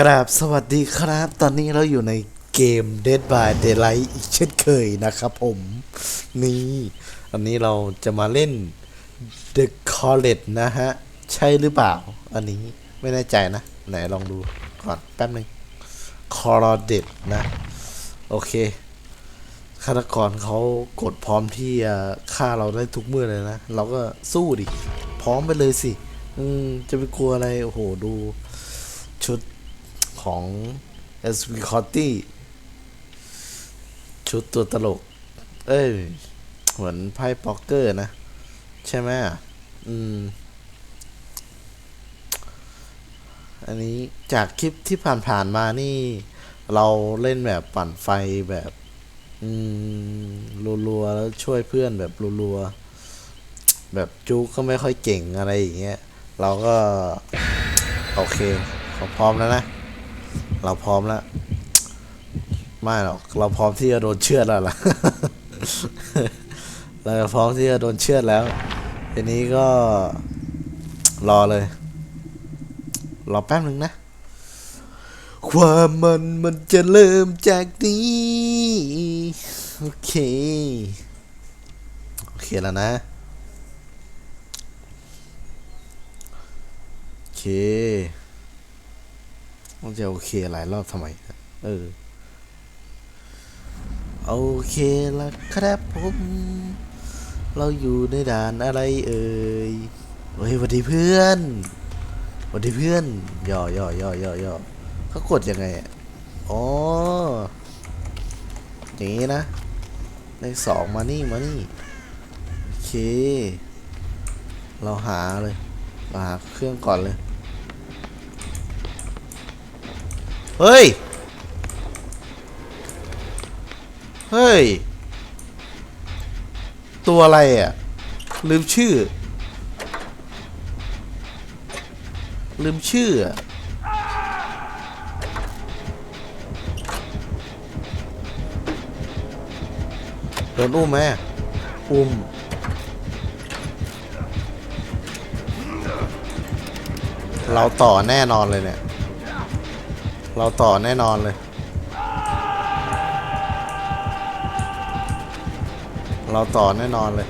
กราบสวัสดีครับ ตอนนี้เราอยู่ในเกม Dead by Daylight อีกเช่นเคยนะครับผม นี่อันนี้เราจะมาเล่น The College นะฮะ ใช่หรือเปล่า อันนี้ไม่แน่ใจนะ ไหนลองดูก่อนแป๊บหนึ่ง College นะ โอเคฆาตกรเขากดพร้อมที่จะฆ่าเราได้ทุกเมื่อเลยนะ เราก็สู้ดิ พร้อมไปเลยสิ อืมจะไปกลัวอะไร โอ้โหดู ชุด ของ s v c o t t y ชุดตัวตลก เอ้ย เหมือนไพ่ป๊อกเกอร์นะ ใช่ไหมอะอืม อันนี้จากคลิปที่ผ่านๆมานี่ เราเล่นแบบปั่นไฟแบบ อืมรัวๆ แล้วช่วยเพื่อนแบบรัวๆ แบบจูก็ไม่ค่อยเก่งอะไรอย่างเงี้ย เราก็ โอเคขาพร้อมแล้วนะ เราพร้อมแล้ว ไม่หรอกเราพร้อมที่จะโดนเชือดแล้วล่ะเราพร้อมที่จะโดนเชือดแล้วทีนี้ก็รอเลย รอแป๊บหนึ่งนะ ความมันมันจะเริ่มจากนี้โอเค โอเคแล้วนะ โอเค มันจะโอเคหลายรอบทำไมเออ โอเคล้วครับผม เราอยู่ในด่านอะไรเอ่ยเฮ้ยสวัสดีเพื่อนสวัสดีเพื่อนย่อย่อย่อย่อย่อเขากดยังไงอะอ๋ออย่างนี้นะเลขสองมานี่มานี่โอเค เราหาเลยเราหาเครื่องก่อนเลย เฮ้ย เฮ้ย ตัวอะไรอะ ลืมชื่อ ลืมชื่ออะโดนอุ้มไหมอุ้มเราต่อแน่นอนเลยเนี่ย เราต่อแน่นอนเลย เราต่อแน่นอนเลย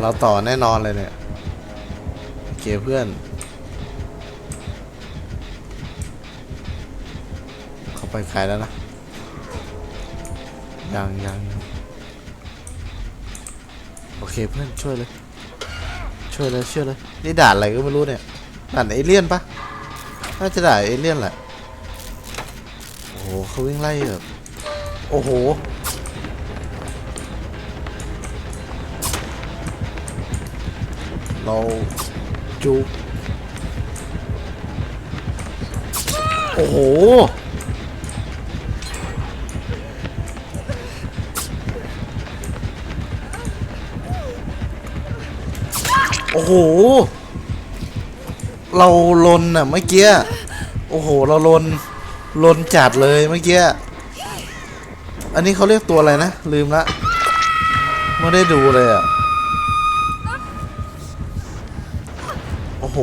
เราต่อแน่นอนเลยเนี่ยเคเพื่อนเขาไปไกลแล้วนะ ยังยังโอเคเพื่อนช่วยเลย ช่วยเลยช่วยเลย นี่ด่านอะไรก็ไม่รู้เนี่ย ด่านเอเลี่ยนปะน่าจะด่านเอเลี่ยนแหละ โอ้โหเขาวิ่งไล่แบบ โอ้โห เราจุกโอ้โห โอ้โห เราลนอะเมื่อกี้โอ้โห เราลนลนจัดเลยเมื่อกี้อันนี้เขาเรียกตัวอะไรนะ ลืมละไม่ได้ดูเลยอะโอ้โห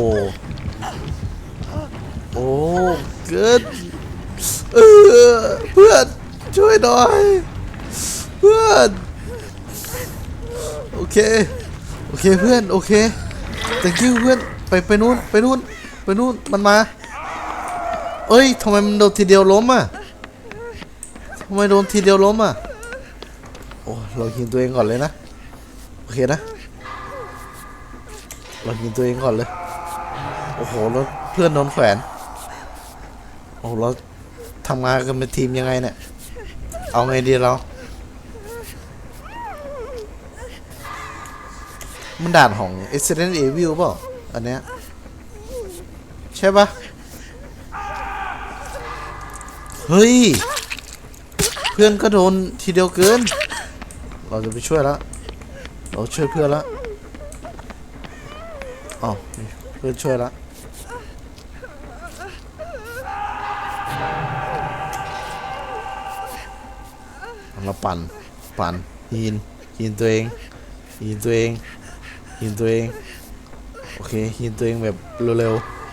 โอ้เกิดเออเพื่อนช่วยหน่อยเพื่อนโอเคโอเคเพื่อนโอเค thank you เพื่อน ไปไปนู่นไปนู่นไปนู่นมันมา เอ้ยทำไมมันโดนทีเดียวล้มอะทำไมโดนทีเดียวล้มอะโอ้เรายิงตัวเองก่อนเลยนะโอเคนะเรายิงตัวเองก่อนเลยโอ้โหแล้วเพื่อนโดนแขวนโอ้โหเราทำงานกันเป็นทีมยังไงเนี่ยเอาไงดีเรา มันด่านของ Resident Evil เปล่า อันเนี้ยใช่ปะเฮ้ย เพื่อนก็โดนทีเดียวเกิน เราจะไปช่วยแล้วเราช่วยเพื่อนแล้วอ๋อเพื่อนช่วยแล้วเราปั่นปั่นหินหินตัวเองหินตัวเองหินตัวเอง โอเคยินตัวเองแบบเร็วๆ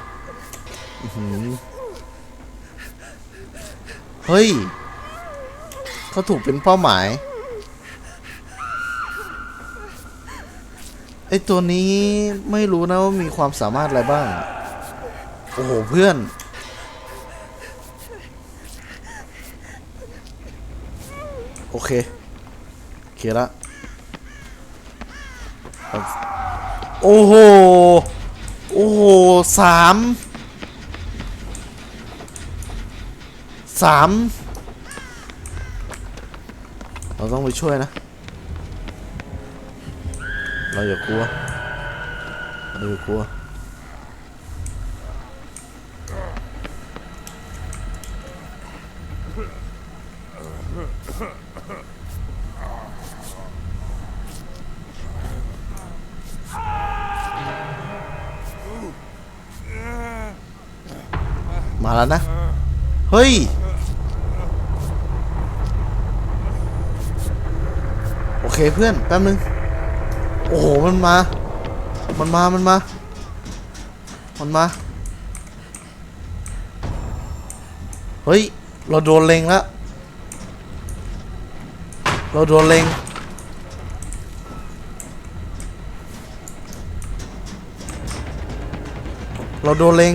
เฮ้ย เขาถูกเป็นเป้าหมาย ไอตัวนี้ไม่รู้นะว่ามีความสามารถอะไรบ้าง โอ้โห เพื่อนโอเค โอเคละเอา โอ้โห โอ้โหสามสามเราต้องไปช่วยนะ เราอย่ากลัวเราอย่ากลัว แล้วนะ เฮ้ย โอเคเพื่อน แป๊บนึง โอ้โห มันมา มันมา มันมา มันมา เฮ้ย เราโดนเลงแล้ว เราโดนเลงเราโดนเลง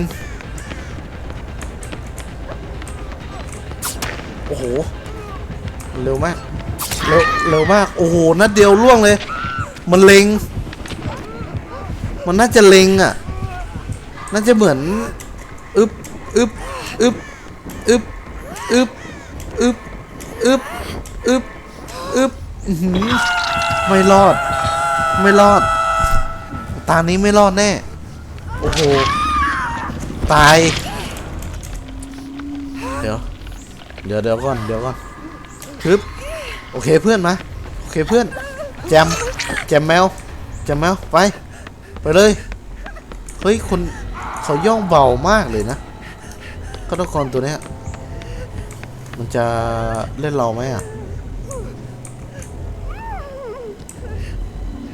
โอ้โห เร็วมาก เร็วเร็วมาก โอ้โห นัดเดียวล่วงเลย มันเล็ง มันน่าจะเล็งอะ น่าจะเหมือน อึบอึบอึบอึบอึบอึบอึบอึบอึบไม่รอด ไม่รอด ตานี้ไม่รอดแน่ โอ้โห ตาย เดี๋ยวเดี๋ยวก่อนเดี๋ยวก่อนฮึบโอเคเพื่อนมาโอเคเพื่อนแจมแจมแมวแจมแมวไปไปเลยเฮ้ยคนเขาย่องเบามากเลยนะฆาตกรตัวเนี้ยมันจะเล่นเราไหมอะ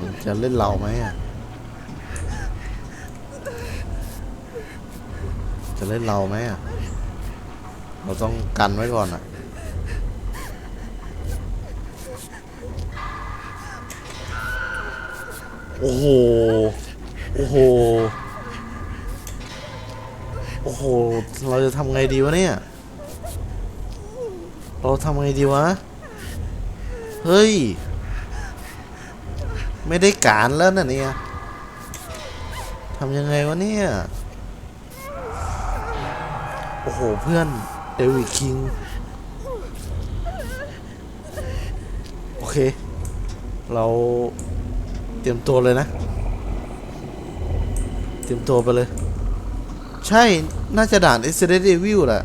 มันจะเล่นเราไหมอะจะเล่นเราไหมอะ เราต้องกันไว้ก่อนอะโอ้โห โอ้โห โอ้โห เราจะทำไงดีวะเนี่ย เราทำไงดีวะ เฮ้ย ไม่ได้การแล้วนะเนี่ยทำยังไงวะเนี่ย โอ้โห เพื่อน เดวิดคิง โอเค เราเตรียมตัวเลยนะ เตรียมตัวไปเลย ใช่ น่าจะด่าน Resident Evil แหละ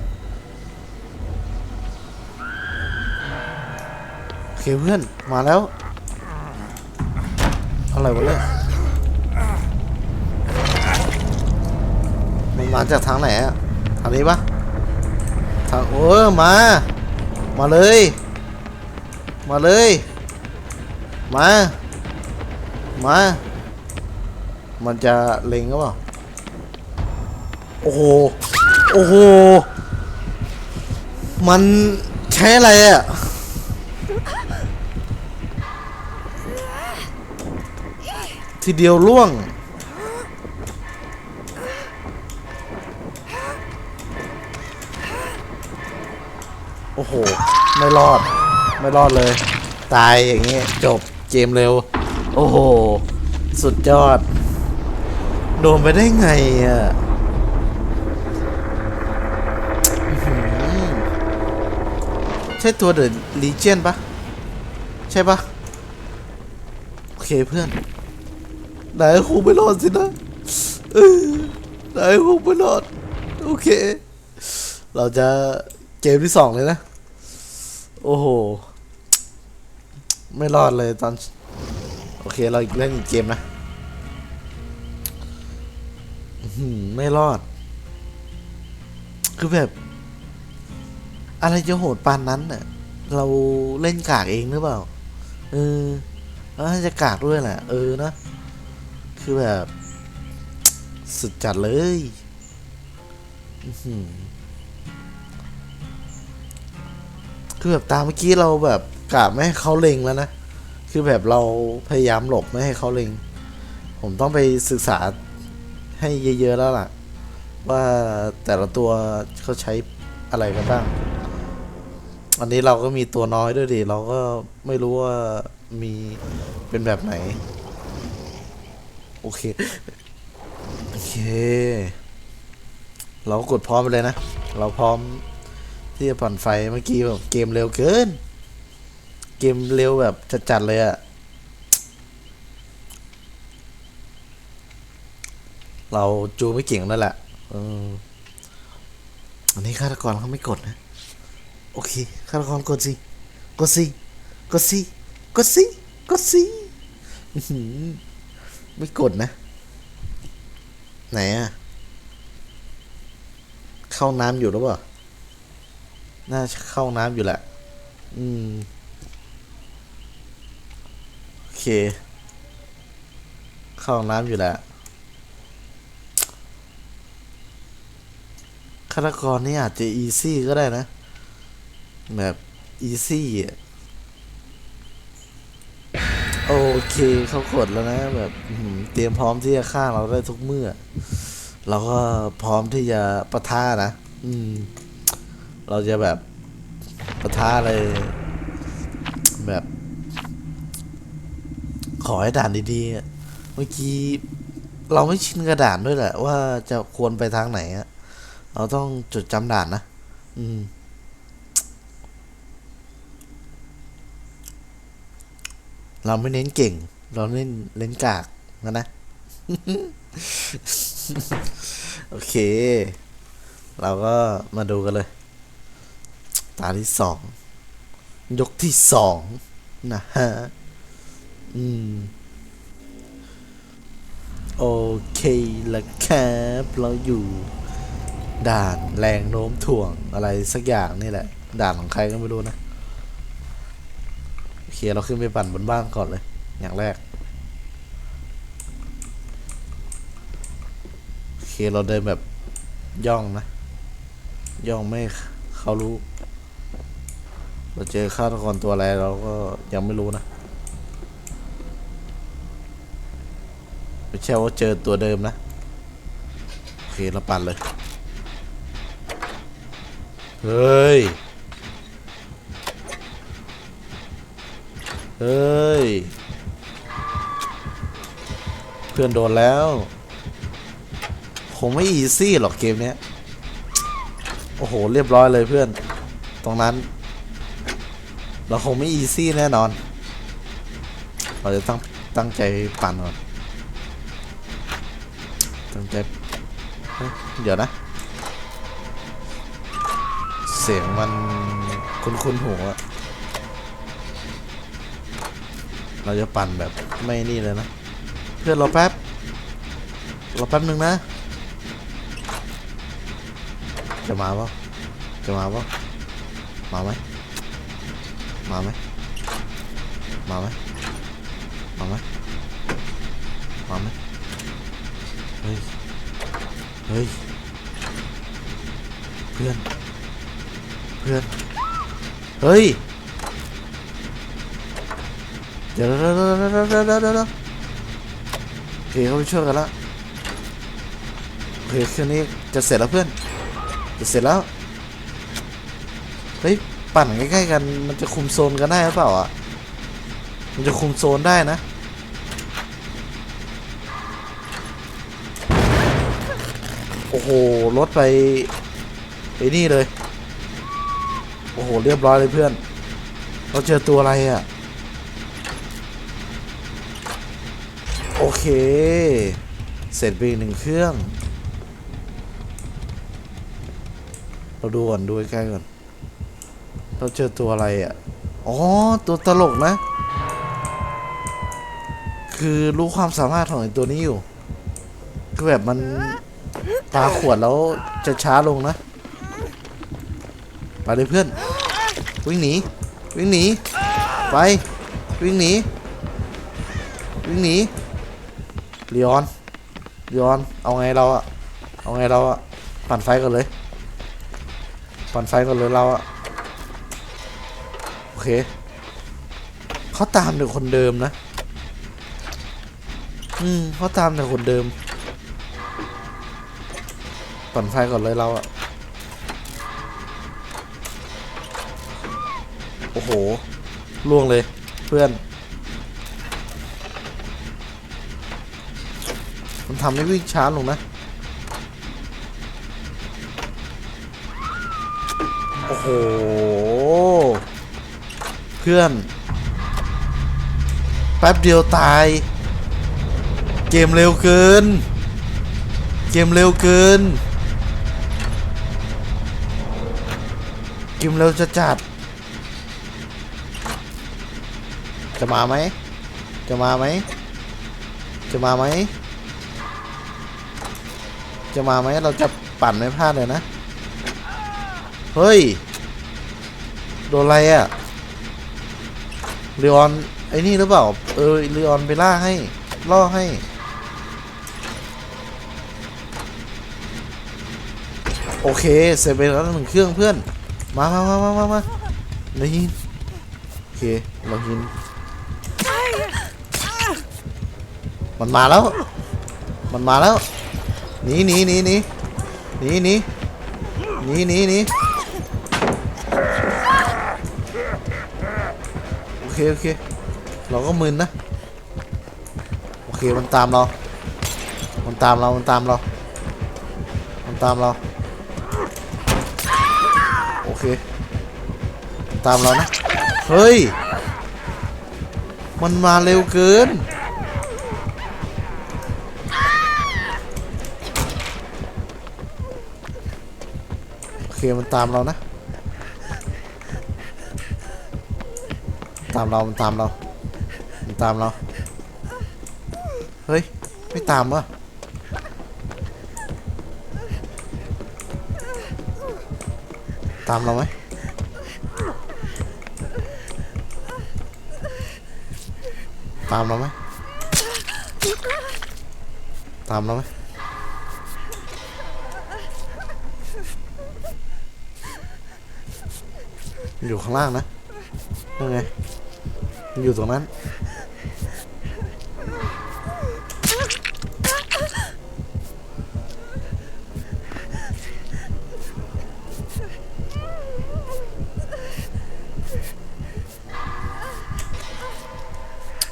โอเคเพื่อน มาแล้ว อะไรวะเนี่ยมันมาจากทางไหนอะทางนี้ปะ ทางเออมา มาเลย มาเลย มา มา มันจะเล็งก็เปล่า โอ้โห โอ้โห มันใช้อะไรอะทีเดียวล่วง ไม่รอด ไม่รอดเลย ตายอย่างงี้จบเกมเร็ว โอ้โห สุดยอด โดนไปได้ไงอะใช่ตัวเดอะลีเจียนปะใช่ปะโอเคเพื่อนนายคงไม่รอดสินะเออนายคงไม่รอด โอเค เราจะเกมที่สองเลยนะ โอ้โห ไม่รอดเลยตอน โอเค เราอีกเล่นอีกเกมนะไม่รอด คือแบบ อะไรจะโหดปานนั้นน่ะ เราเล่นกากเองหรือเปล่า เออแล้วจะกากด้วยแหละ เออนะ คือแบบ สุดจัดเลย อื้ คือแบบตามเมื่อกี้เราแบบกะไม่ให้เขาเล็งแล้วนะ คือแบบเราพยายามหลบไม่ให้เขาเล็ง ผมต้องไปศึกษาให้เยอะๆแล้วล่ะ ว่าแต่ละตัวเขาใช้อะไรกันบ้าง อันนี้เราก็มีตัวน้อยด้วยดิ เราก็ไม่รู้ว่ามีเป็นแบบไหน โอเค โอเค เรากดพร้อมไปเลยนะ เราพร้อม ที่จะปั่นไฟเมื่อกี้แบบเกมเร็วเกิน เกมเร็วแบบจัดๆเลยอะเราจูไม่เก่งนั่นแหละอันนี้ฆาตกรเขาไม่กดนะ โอเคฆาตกรกดสิ กดสิ กดสิ กดสิ กดสิไม่กดนะ ไหนอะเข้าน้ำอยู่หรือเปล่า น่าจะเข้าน้ำอยู่แหละ อืม โอเค เข้าน้ำอยู่แหละฆาตกรนี่อาจจะอีซี่ก็ได้นะ แบบอีซี่อะโอเคเขากดแล้วนะ แบบเตรียมพร้อมที่จะฆ่าเราได้ทุกเมื่อ เราก็พร้อมที่จะปะทะนะ อืม เราจะแบบปะทะเลยแบบ ขอให้ด่านดีๆ เมื่อกี้เราไม่ชินกระด่านด้วยแหละ ว่าจะควรไปทางไหนอะเราต้องจดจำด่านนะ อืมเราไม่เน้นเก่ง เราเน้นเน้นกากนะนะ โอเค เราก็มาดูกันเลย ตาที่สอง ยกที่สองนะฮะ อืม โอเคล้วครับ เราอยู่ ด่านแรงโน้มถ่วงอะไรสักอย่างนี่แหละ ด่านของใครก็ไม่รู้นะ โอเค เราขึ้นไปปั่นบนบ้านก่อนเลย อย่างแรก โอเค เราเดินแบบย่องนะ ย่องไม่เขารู้ เราเจอฆาตกรตัวอะไรเราก็ยังไม่รู้นะไม่ใช่ว่าเจอตัวเดิมนะ โอเคเราปั่นเลย เฮ้ย เฮ้ย เพื่อนโดนแล้ว คงไม่อีซี่หรอกเกมเนี้ยโอ้โห เรียบร้อยเลยเพื่อน ตรงนั้น เราคงไม่อีซี่แน่นอน เราจะตั้งตั้งใจปั่นก่อน ตั้งใจเเดี๋ยวนะ เสียงมันคุ้นๆหูอะเราจะปั่นแบบไม่นี่เลยนะ เพื่อนเรอแป๊บ เรอแป๊บหนึ่งนะ จะมาปะจะมาปะมาไหม มาไหมมาไหมมาไหมมาไหมเฮ้ย เฮ้ย เพื่อน เพื่อน เฮ้ย เดี๋ยวเดี๋ยวเดี๋ยวเดี๋ยวเดี๋ยวโอเคเขาไปช่วยกันละโอเคครื่นี้จะเสร็จแล้วเพื่อน จะเสร็จแล้ว ปั่นใกล้ๆกัน มันจะคุมโซนกันได้หรือเปล่าอะ มันจะคุมโซนได้นะ โอ้โหรถไปไอ้นี่เลย โอ้โห เรียบร้อยเลยเพื่อน เราเจอตัวอะไรอะ โอเค เสร็จไปอีกหนึ่งเครื่อง เราดูก่อน ดูใกล้ๆก่อน เราเจอตัวอะไรอะ อ๋อ ตัวตลกนะ คือรู้ความสามารถของไอตัวนี้อยู่ คือแบบมันปาขวดแล้วจะช้าลงนะ ไปเลยเพื่อน วิ่งหนี วิ่งหนี ไป วิ่งหนี วิ่งหนีลีออนยอน เอาไงเราอะเอาไงเราอะปั่นไฟก่อนเลย ปั่นไฟก่อนเลยเราอะ เคเขาตามแต่คนเดิมนะ อืมเขาตามแต่คนเดิมปั่นไฟก่อนเลยเราอะโอ้โหล่วงเลยเพื่อน มันทำให้วิ่งช้าลงนะ โอ้โห พื่อน แป๊บเดียวตาย เกมเร็วเกิน เกมเร็วเกิน เกมเร็วจะจัด จะมาไหม จะมาไหม จะมาไหม จะมาไหม เราจะปั่นไม่พลาดเลยนะ เฮ้ย โดนอะไรอะ่ะ เรออนไอ้นี่หรือเปล่า เออเรออนไปล่าให้ ล่อให้ โอเค เสร็จไปแล้วหนึ่งเครื่องเพื่อน มามามามามามาได้ยินโอเค เรายิน มันมาแล้ว มันมาแล้ว หนีหนีหนีหนีหนีหนีหนีหนีหนี เคโอเค เราก็มึนนะ โอเคมันตามเรา มันตามเรา มันตามเรา มันตามเรา โอเค ตามเรานะ เฮ้ย มันมาเร็วเกิน โอเคมันตามเรานะ ตามเรา มันตามเรา มันตามเรา เฮ้ย ไม่ตามวะตามเราไหมตามเราไหมตามเราไหมอยู่ข้างล่างนะนั่นไง อยู่ตรงนั้น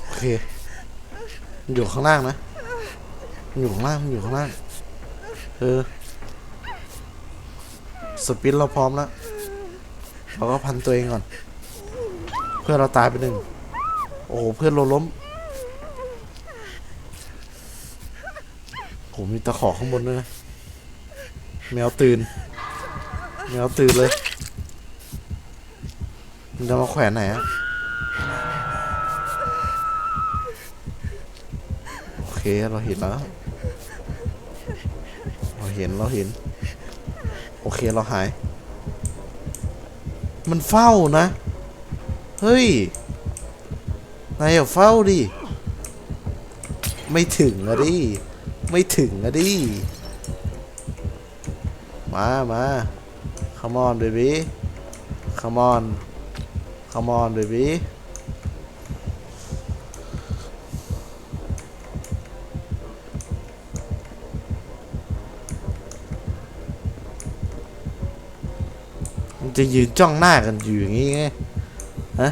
โอเค อยู่ข้างล่างนะ อยู่ข้างล่างอยู่ข้างล่าง เออ สปินเราพร้อมแล้ว เราก็พันตัวเองก่อน เพื่อเราตายไปหนึ่ง โอ้โหเพื่อนเราล้มผมมีตะขอข้างบนด้วยนะ แมวตื่น แมวตื่นเลยมันจะมาแขวนไหนอะโอเค เราเห็นแล้ว เราเห็น เราเห็น โอเค เราหาย มันเฝ้านะ เฮ้ย นายอย่าเฝ้าดิ ไม่ถึงอะดิ ไม่ถึงอะดิ มามา come on baby come on come on baby มันจะยืนจ้องหน้ากันอยู่อย่างงี้ไง ฮะ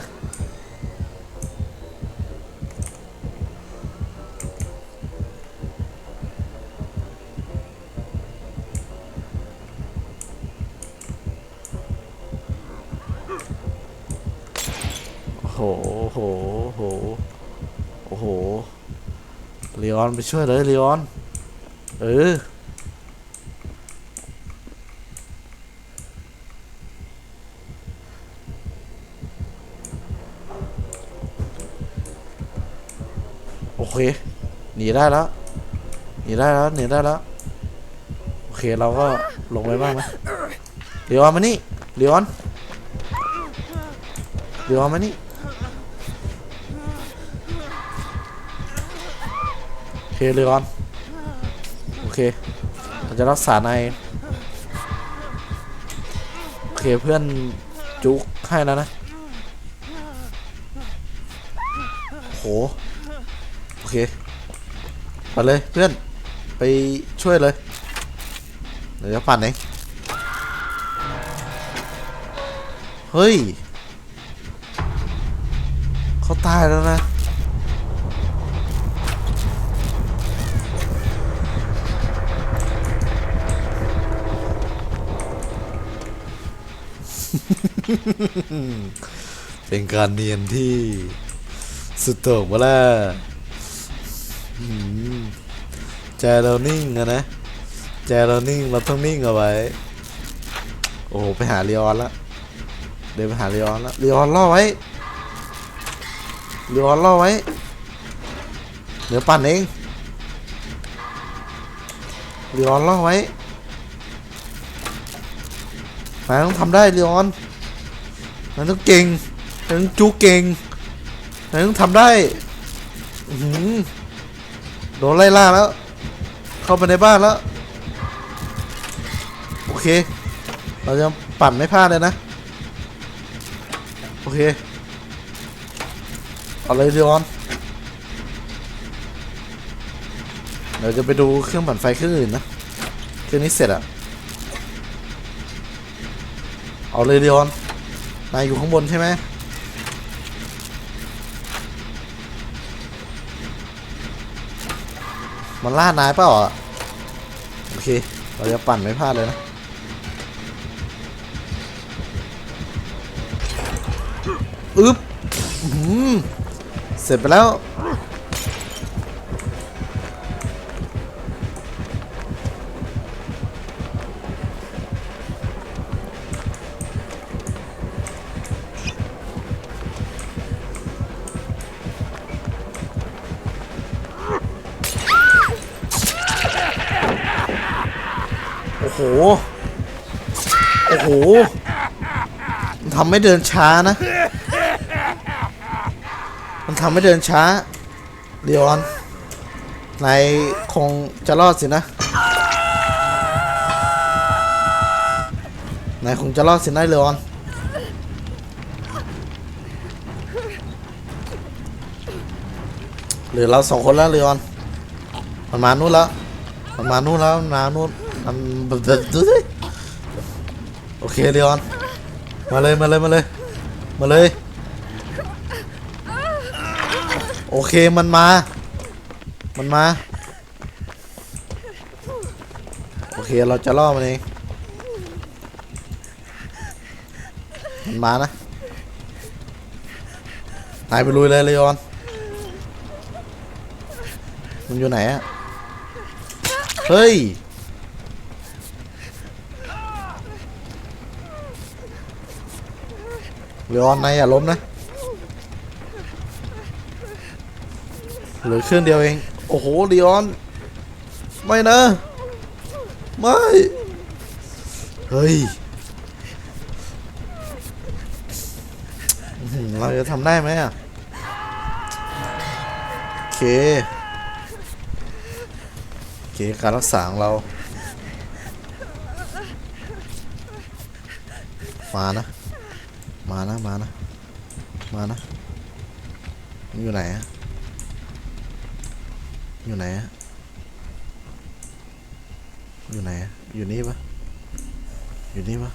โอ้โห โอ้โห โอ้โห โอ้โหเลออน ไปช่วยเลยเลออน เออ โอเค หนีได้แล้ว หนีได้แล้ว หนีได้แล้ว โอเค เราก็ลงไปบ้างนะเดี๋ยวมานี่เดี๋ยวอนเดี๋ยวมานี่โอ เคเรืออนเคเราจะรักษาในโอเคเพื่อนจุกให้แล้วนะโหโอเคไปเลยเพื่อนไปช่วยเลยเดี๋ยวจะปั่นเองเฮ้ยเขาตายแล้วนะ เป็นการเนียนที่สุดโต่งมาแล้วใจเรานิ่งอะนะใจเรานิ่งเราต้องนิ่งเอาไว้ โอ้โหไปหาเรียอนละเดินไปหาเรียอนละเรียอนล่อไว้เรียอนล่อไว้เดี๋ยวปั่นเองเรียอนล่อไว้ นายต้องทำได้เรียอนนายต้องเก่งนายต้องจูเก่งนายต้องทำได้หือโดนไล่ล่าแล้ว เข้าไปในบ้านแล้ว โอเค เราจะปั่นไม่พลาดเลยนะ โอเค เอาเลยเรียอนเดี๋ยวจะไปดูเครื่องปั่นไฟเครื่องอื่นนะ เครื่องนี้เสร็จอะ เอาเลยเรียอนนายอยู่ข้างบนใช่ไหมมันล่านายเปล่าอะโอเค เราจะปั่นไม่พลาดเลยนะอึ๊บอื้อหือเสร็จไปแล้ว โอ้โหโอ้โหมันทำให้เดินช้านะ มันทำให้เดินช้า เดียอนนายคงจะรอดสินะ นายคงจะรอดสินะเลียอนหลือเราสองคนแล้วเลียอนมันมานู่นแล้วมันมานู่นแล้วนมานู่น มันดูสิโอเคเลียอนมาเลยมาเลยมาเลยมาเลย โอเคมันมา มันมา โอเคเราจะล่อมันเองมันมานะนายไปลุยเลยเลยออนมันอยู่ไหนอะเฮ้ย เลออนนายอย่าล้มนะเหลือเครื่องเดียวเอง โอ้โหลีออน ไม่นะ ไม่ เฮ้ยเราจะทำได้ไหมอะ โอเค โอเค การรักษาของเรา มานะ มานะมานะมานะอยู่ไหนอะอยู่ไหนอะอยู่ไหนอะอยู่นี่ปะอยู่นี่ปะ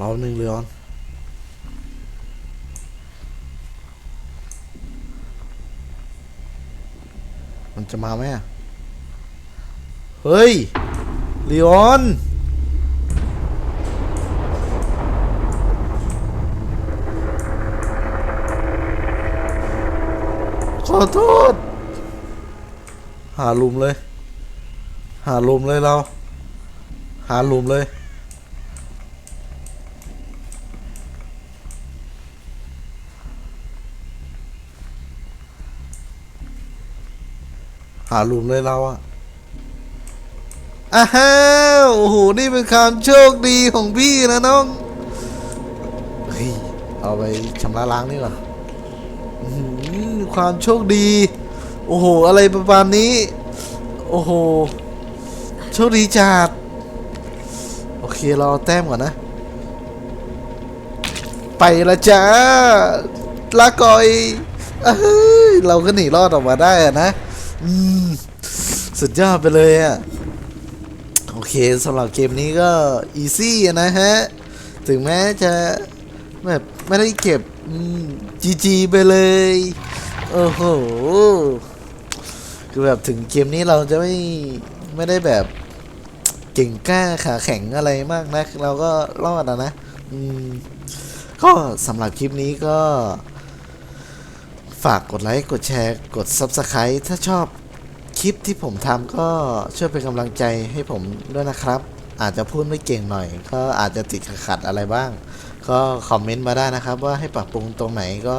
รอบหนึ่งเรือนมันจะมาไหมอะเฮ้ยลีออน อโทษ หาลุมเลย หาลุมเลยเรา หาลุมเลย หาลุมเลยเราอะอ้าวโอ้โห นี่เป็นความโชคดีของพี่นะน้อง เฮ้ย เอาไปชำระล้างนี่หือ ความโชคดี โอ้โห อะไรประมาณนี้ โอ้โห โชคดีจัด โอเค เราแต้มก่อนนะ ไปละจ้าลาก่อยเอ้ยเราก็หนีรอดออกมาได้อะนะ อืม สุดยอดไปเลยอะโอเคสำหรับเกมนี้ก็อีซี่นะฮะ ถึงแม้จะแบบไม่ได้เก็บจีจีไปเลย โอ้โหคือแบบถึงเกมนี้เราจะไม่ไม่ได้แบบเก่งกล้าขาแข็งอะไรมากนะเราก็รอดอะนะ อืม ก็สำหรับคลิปนี้ก็ ฝากกดไลค์กดแชร์ กด Subscribe ถ้าชอบคลิปที่ผมทำก็ช่วยเป็นกำลังใจให้ผมด้วยนะครับ อาจจะพูดไม่เก่งหน่อย ก็อาจจะติดขัดอะไรบ้าง ก็คอมเมนต์มาได้นะครับ ว่าให้ปรับปรุงตรงไหนก็